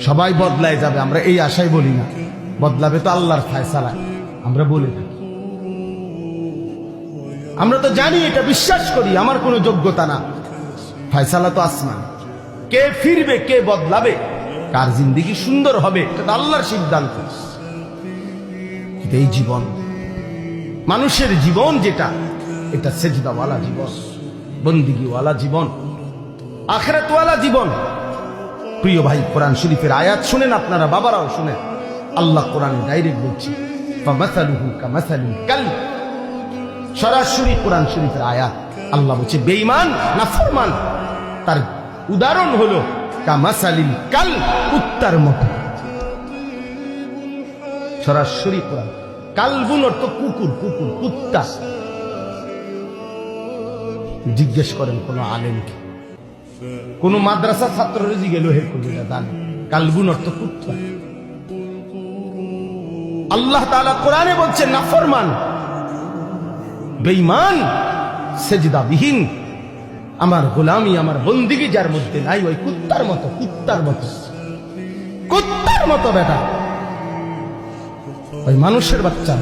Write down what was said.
সবাই বদলায় যাবে, আমরা এই আশাই বলি না। বদলাবে তো আল্লাহর ফায়সালা, আমরা বলি থাকি। আমরা তো জানি, এটা বিশ্বাস করি, আমার কোনো যোগ্যতা না। ফায়সালা তো আসমান। কে ফিরবে, কে বদলাবে, কার জিন্দিগি সুন্দর হবে, এটা আল্লাহর সিদ্ধান্ত। এই জীবন, মানুষের জীবন যেটা, এটা সেজদাওয়ালা জীবন, বন্দিগিওয়ালা জীবন, আখেরাতওয়ালা জীবন। প্রিয় ভাই, কোরআন শরীফের আয়াত শুনেন আপনারা, বাবারাও শুনেন। আল্লাহ কোরআন ডাইরেক্ট বলছি সরাসরি কোরআন শরীফের আয়াত। আল্লাহ বলছে, বেঈমান না ফরমান তার উদাহরণ হলো, কামাসালিল কাল কুত্তার মতো। সরাসরি কোরআন। কালবুন অর্থ কুকুর কুকুর, কুত্তা। জিজ্ঞেস করেন কোন আলেমকে কোন মাদ্রাসা ছাত্র জিগেল হে করবে না দান কালবুন অর্থ কুত্তা আল্লাহ তাআলা কোরআনে বলছে, নাফরমান, বেঈমান, সেজদাবিহীন। আমার গোলামি, আমার বন্দিগি যার মধ্যে নাই, ওই কুত্তার মতো কুত্তার মতো। কুত্তার মতো বেটা। ওই মানুষের বাচ্চা।